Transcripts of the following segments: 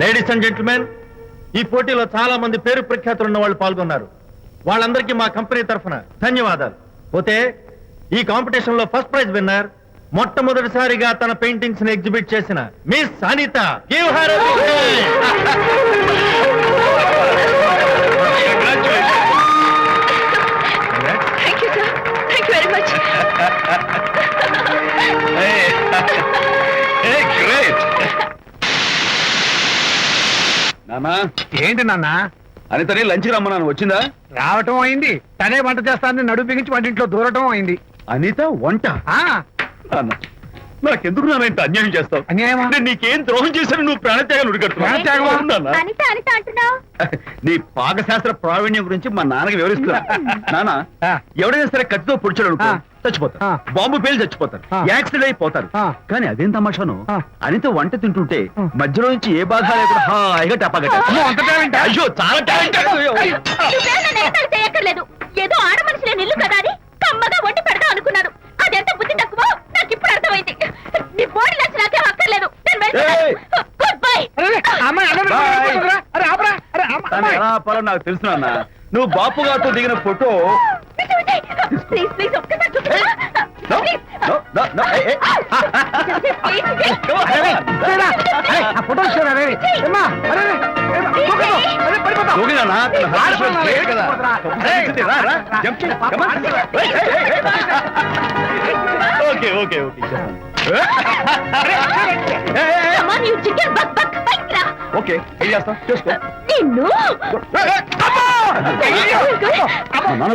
Ladies and gentlemen ఈ పోటీలో చాలా మంది పేరు ప్రఖ్యాతులు ఉన్న వాళ్ళు పాల్గొన్నారు. వాళ్ళందరికీ మా కంపెనీ తరఫున ధన్యవాదాలు. పోతే ఈ కాంపిటీషన్లో ఫస్ట్ ప్రైజ్ విన్నర్ మొట్టమొదటిసారిగా తన పెయింటింగ్స్ని ఎగ్జిబిట్ చేసిన మిస్ అనిత గివ్ హర్ ఏంటి నాన్న? అనితని లంచ్ రమ్మన్నాను. వచ్చిందా? రావటం అయింది. తనే వంట చేస్తానని నడుపు బిగించి వంటింట్లో దూరటం అయింది. అనిత వంట? ఆ. నాన్న నాకెందుకు నాన్న అన్యాయం చేస్తావు? అన్యాయమా? నేను నీకేం ద్రోహం చేశాను నువ్వు ప్రాణత్యాగం ప్రాణత్యాగమా? ఉడిగడుతున్నావు అనిత అనిత అంటున్నావు? నీ పాకశాస్త్ర ప్రావీణ్యం గురించి మా నాన్నకి వివరిస్తున్నా. నాన్న ఆ. ఎవడైనా సరే కత్తితో పొడిచాడు అనుకో. ఆ. చచ్చిపోతారు. బాంబు పేలు చచ్చిపోతారు. యాక్సిడెంట్ అయిపోతారు. కానీ అదేం తమాషాను. అనిత వంట తింటుంటే. మధ్యలో నుంచి ఏ బాధ లేకుండా హాయిగా ఏదో ఆడ మనిషిలే నిల్లు కదా అని కమ్మగా వండి పెడదాం అనుకున్నాను. అదెంత బుద్ధి తక్కువ? నాకు ఇప్పుడు అర్థమైంది. నీ బాడీ నాకేం అక్కర్లేదు. నేను! గుడ్ బై అరే, అరే, నాకు తెలుసు నాన్న నువ్వు బాపు గారితో దిగిన ఫోటో ప్లీజ్ ప్లీజ్ ఒక్కసారి చూపించు No, please no, no, no, hey, hey. Please Come on, అరే, come on. చూడరా, అరే, ఆ ఫోటో చూడరా, అరే. ఏమ్మా, అరే, అరే, ఏమ్మా, దూకదు, అరే, పడిపోతావు. దూకినానా? తన heart ఆడపిల్ల was great కదా. లేకపోతురా. Hey, రా, రా, jump చేయి, come on. Hey, hey, hey, hey. Okay, okay, okay, చేస్తాను. Hey, hey, hey. Come on you chicken బక్ బక్ బైక్ రా Okay, ఏం చేస్తావు చేసుకో నిన్ను అమ్మా! అమ్మా, నాన్న?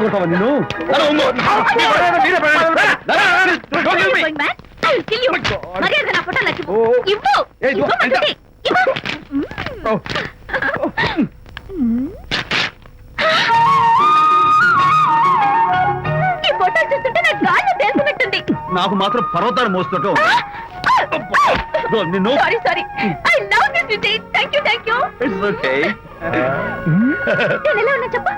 నాకు ఇవ్వు. ఓ. ఇవ్వు. ఏ, ఇదిగో, ఇవ్వమంటుంది. ఇవ్వు. Oh. ఈ ఫోటో చూస్తుంటే నాకు గాల్లో తేలుతున్నట్టుంది నాకు మాత్రం పర్వతాలు మోస్తుంటావు నిన్ను. Sorry sorry I love this Vijay thank you thank you it's okay నేను ఎలా ఉన్నా చెప్పు.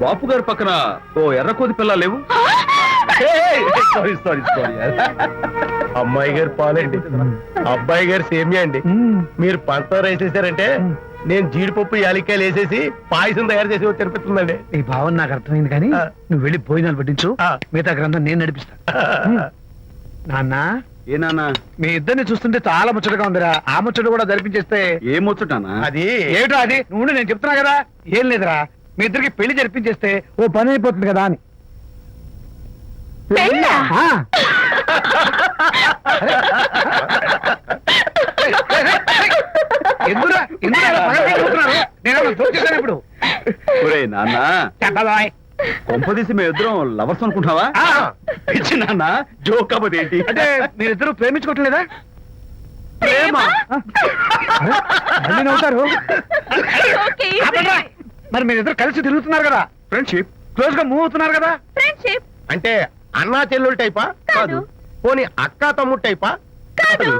బాపు గారి పక్కన ఓ ఎర్ర కోతి పిల్ల లేవు? సారీ సారీ సారీ అమ్మాయి గారు పాలండి. అబ్బాయి గారు సేమియా అండి. మీరు పంచదార వేసేసారంటే నేను జీడిపప్పు యాలిక్కాయలు వేసేసి పాయసం తయారు చేసి తినిపిస్తుందండి. ఈ భావన నాకు అర్థమైంది కానీ. నువ్వు వెళ్ళి భోజనాలు పట్టించు. ఆ. మిగతా గ్రంథం నేను నడిపిస్తా నాన్న ఏ నాన్న? మీ ఇద్దరిని చూస్తుంటే చాలా ముచ్చటగా ఉందిరా. ఆ ముచ్చట కూడా జరిపించేస్తే ఏ ముచ్చటానా? అది ఏమిటో అది? నువ్వు నేను చెప్తున్నా కదా. ఏం లేదురా. మీ ఇద్దరికి పెళ్ళి జరిపించేస్తే ఓ పని అయిపోతుంది కదా అని. కొట్టుకుంటున్నారు? నేను ఇప్పుడు? నాన్న. కొంపదీసి మేము ఇద్దరం లవర్స్ అనుకుంటావా ఆ. పిచ్చి నాన్న జోక్ కాకపోతే ఏంటి? అంటే మీరిద్దరు ప్రేమించుకోవట్లేదా ప్రేమ? ఆ? అరే, మళ్ళీ నవ్వుతారు. ఓకే ఆపండ్రా. మరి మీరిద్దరు కలిసి తిరుగుతున్నారు కదా? ఫ్రెండ్షిప్ క్లోజ్గా మూవ్ అవుతున్నారు కదా? ఫ్రెండ్షిప్ అంటే అన్నా చెల్లెలు టైపా? కాదు. పోనీ అక్క తమ్ముడు టైపా? కాదు.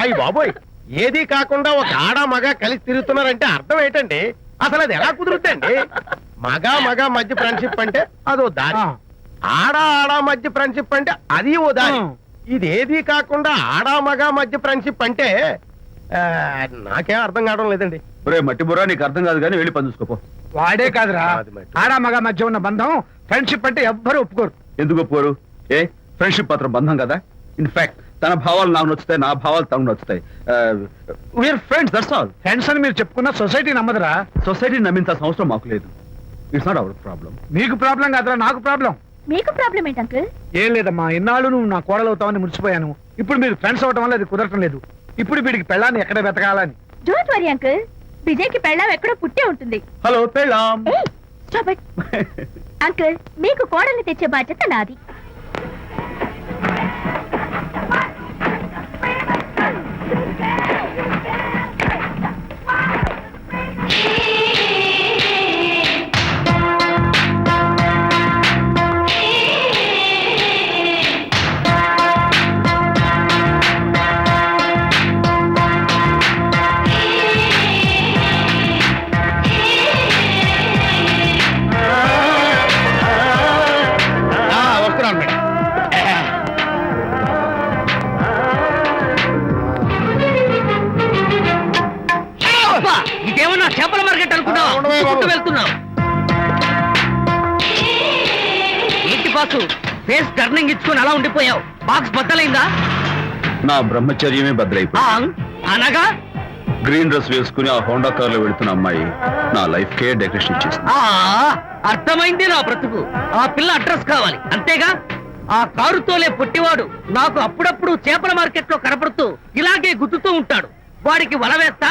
అయ్యి బాబోయ్ ఏది కాకుండా ఒక ఆడ మగ కలిసి తిరుగుతున్నారంటే అర్థం ఏంటండి? అసలు అది ఎలా కుదురుద్దండి? మగ మగ మధ్య ఫ్రెండ్షిప్ అంటే అదో దారి. ఆడ ఆడ మధ్య ఫ్రెండ్షిప్ అంటే అది ఓ దారి. ఆ. ఇది ఏది కాకుండా ఆడ మగ మధ్య ఫ్రెండ్షిప్ అంటే ఆ, నాకేం అర్థం కావడం లేదండి. ఒరే మట్టి బుర్రా నీకు అర్థం కాదు కానీ వెళ్ళి పని చూసుకోపో. వాడే కాదురా. మరి. ఆడ మగ మధ్య ఉన్న బంధం ఫ్రెండ్షిప్ అంటే ఎవ్వరు ఒప్పుకోరు. ఎందుకు ఒప్పుకోరు? ఏ ఫ్రెండ్షిప్ పత్రం బంధం కదా? ఇన్ఫాక్ట్ తన భావాలు నాకు నచ్చుతాయి నా భావాలు తనకు నచ్చుతాయి. We are friends that's all friends అని మీరు చెప్పుకున్న సొసైటీ నమ్మదురా. సొసైటీని నమ్మించాల్సిన అవసరం మాకు లేదు. ఇట్స్ నాట్ అవర్ ప్రాబ్లం మీకు ప్రాబ్లం కాదురా నాకు ప్రాబ్లం మీకు ప్రాబ్లం ఏంటి అంకుల్ ఏం లేదమ్మా ఇన్నాళ్ళు నువ్వు నా కోడలు అవుతావని మురిసిపోయాను. ఇప్పుడు మీరు ఫ్రెండ్స్ అవటం వల్ల అది కుదరటం లేదు. ఇప్పుడు వీడికి పెళ్ళాన్ని ఎక్కడ వెతకాలని? డోంట్ వరీ అంకుల్ విజయ్కి పెళ్ళాం ఎక్కడో పుట్టే ఉంటుంది. హలో పెళ్ళాం. ఏయ్, stop it. అంకుల్ మీకు కోడల్ని తెచ్చే బాధ్యత నాది. వెళ్తున్నావు ఏంటి బాసు ఫేస్ టర్నింగ్ ఇచ్చుకొని అలా ఉండిపోయావు. బాక్స్ బద్దలైందా? నా బ్రహ్మచర్యమే బద్దలైపోయింది. అనగా? గ్రీన్ డ్రెస్ వేసుకుని ఆ హోండా కార్లో వెళుతున్న అమ్మాయి నా లైఫ్ కే డెకరేషన్ ఇచ్చేసింది. ఆ అర్థమైంది నా బ్రతుకు. ఆ పిల్ల అడ్రస్ కావాలి. అంతేగా? ఆ కారుతోలే పొట్టివాడు నాకు అప్పుడప్పుడు చేపల మార్కెట్లో కనపడుతూ ఇలాగే గుద్దుతూ ఉంటాడు. వాడికి వల వేస్తా?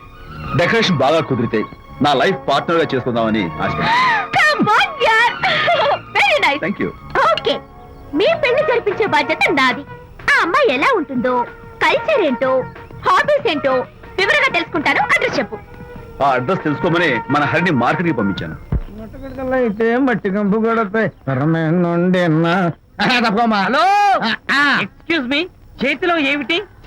డెకరేషన్ బాగా కుదిరితే నా లైఫ్ పార్ట్నర్గా చేసుకుందామని ఆశ Come on, yaar. Very nice. Thank you okay మీ పెళ్ళి జరిపించే బాధ్యత నాది. ఆ అమ్మాయి ఎలా ఉంటుందో కల్చర్ ఏంటో హాబీస్ ఏంటో వివరంగా తెలుసుకుంటాను. అడ్రస్ చెప్పు. ఆ అడ్రస్ తెలుసుకోమని మన హరిని మార్కెట్కి పంపించాను అయితే మట్టి కంపు హలో ఎక్స్క్యూజ్ మీ చేతిలో ఏమిటి?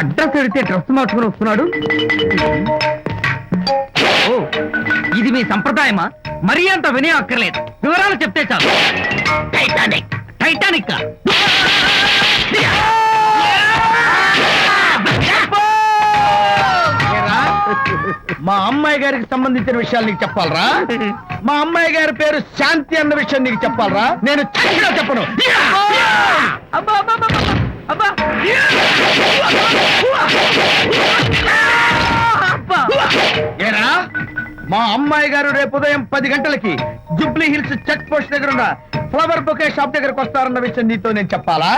అడ్రస్ అడిగితే డ్రెస్ మార్చుకుని వస్తున్నాడు. ఓ ఇది మీ సంప్రదాయమా? మరీ అంత వినయం అక్కర్లేదు వివరాలు చెప్తే చాలు. Titanic Titanic? మా అమ్మాయి గారికి సంబంధించిన విషయాలు నీకు చెప్పాలరా? మా అమ్మాయి గారి పేరు శాంతి అన్న విషయం నీకు చెప్పాలరా? నేను చెప్పను. ఏరా? మా అమ్మాయి గారు రేపు ఉదయం పది గంటలకి జుబ్లీ హిల్స్ చెక్ పోస్ట్ దగ్గర ఉన్న ఫ్లవర్ బొకే షాప్ దగ్గరకు వస్తారన్న విషయం నీతో నేను చెప్పాలా?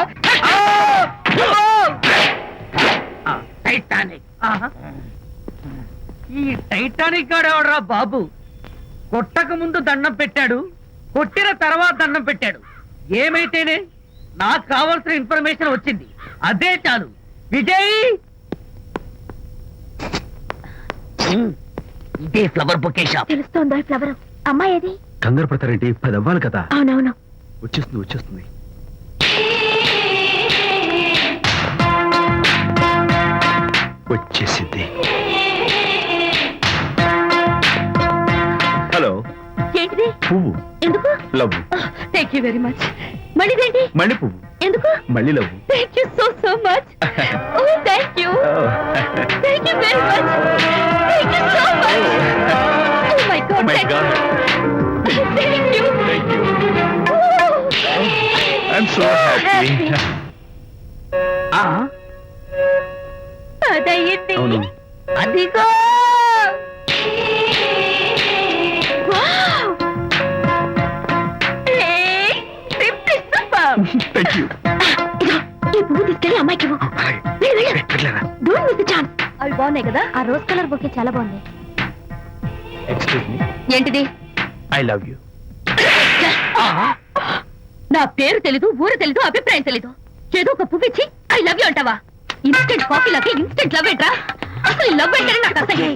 టైటానిక్. ఆహా. ఈ టైటానిక్ గాడెవడరా బాబు? కొట్టక ముందు దండం పెట్టాడు కొట్టిన తర్వాత దండం పెట్టాడు. ఏమైతేనే? నాకు కావాల్సిన ఇన్ఫర్మేషన్ వచ్చింది. అదే చాలు. విజయ్! ఇదే ఫ్లవర్ బొకే షాప్. తెలుస్తోందో ఫ్లవర్? అమ్మాయి ఏది? కంగారు పడతారేంటి? పది అవ్వాలి కదా? అవునవును. వచ్చేస్తుంది వచ్చేస్తుంది. వచ్చేసింది. హలో. ఏంటిది పువ్వు. Love. Thank you very much మళ్ళీ పువ్వు. ఎందుకు? మళ్ళీ love. Thank you so so much oh thank you thank you very much thank you so much oh my God my God thank you thank you I'm so happy అవును. అదిగో thank you ఇదిగో, ఈ పువ్వు తీసుకెళ్ళి అమ్మాయికి ఇవ్వు. వెళ్ళు, వెళ్ళు. Don't miss the chance. అవి బాగున్నాయి కదా ఆ రోజ్ కలర్ బొకే చాలా బాగుంది. ఎక్స్క్యూజ్ మీ ఏంటిది? ఐ లవ్ యూ నా పేరు తెలీదు ఊరు తెలీదు అభిప్రాయం తెలీదు. ఏదో ఒక పువ్వు ఇచ్చి ఐ లవ్ యూ అంటావా? ఇన్స్టెంట్ కాఫీ లాగే ఇన్స్టెంట్ లవ్ ఏంట్రా? అసలు ఈ లవ్ ఏంటని నాకు అసహ్యం.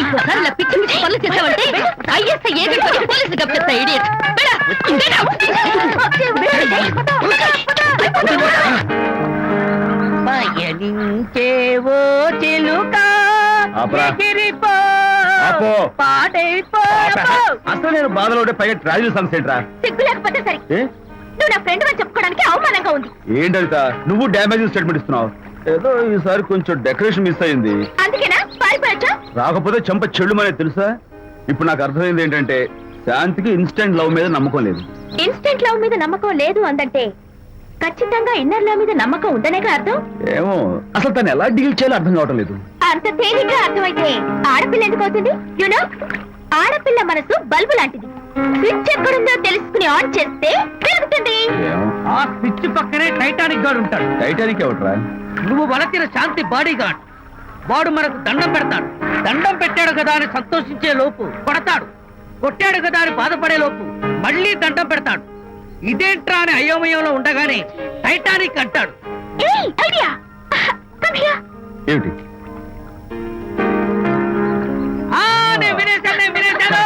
ఇంకోసారి ఇలా పిచ్చి పిచ్చి పనులు చేసావంటే ఐఎస్ఐ ఏజెంట్ పోలీసు గప్పిస్తా ఇడియట్ పయనించేవో చిలుక. ఆపరా. ఎగిరిపో, ఆపు. పాడైపో. అసలు నేను బాధలో ఉంటే పైగా ట్రావెల్ రా సిగ్గు లేకపోతే సరే. నువ్వు నా ఫ్రెండ్ అని చెప్పుకోవడానికి అవమానంగా ఉంది. ఏంటంట? నువ్వు డ్యామేజ్ స్టేట్మెంట్ ఇస్తున్నావు. ఏదో ఈసారి కొంచెం డెకరేషన్ మిస్ అయింది. అందుకేనా? పారిపోయొచ్చా? రాకపోతే చెంప చెడుమనే తెలుసా? ఇప్పుడు నాకు అర్థమైంది ఏంటంటే శాంతికి ఇన్స్టెంట్ లవ్ మీద నమ్మకం లేదు. ఇన్స్టెంట్ లవ్ మీద నమ్మకం లేదు అందంటే ఖచ్చితంగా ఇన్నర్ లవ్ మీద నమ్మకం ఉందనేగా అర్థం? ఏమో అసలు తను ఎలా డీల్ చేయాలో అర్థం కావటం లేదు. అంత తేలిగ్గా అర్థమైతే ఆడపిల్ల ఎందుకు అవుతుంది? యునో ఆడపిల్ల మనసు బల్బు లాంటిది. స్విచ్ ఎక్కడుందో తెలుసుకుని ఆన్ చేస్తే పెరుగుతుంది ఆ స్విచ్ పక్కనే టైటానిక్ గార్డ్ ఉంటాడు. టైటానిక్ ఎవట్రా నువ్వు వలచిన శాంతి బాడీ గార్డ్ వాడు మనకు దండం పెడతాడు. దండం పెట్టాడు కదా అని సంతోషించే లోపు కొడతాడు. కొట్టాడు కదా అని బాధపడే లోపు మళ్ళీ దండం పెడతాడు. ఇదేంట్రా అని అయోమయంలో ఉండగానే టైటానిక్ అంటాడు. ఏమిటి? వినేశాను!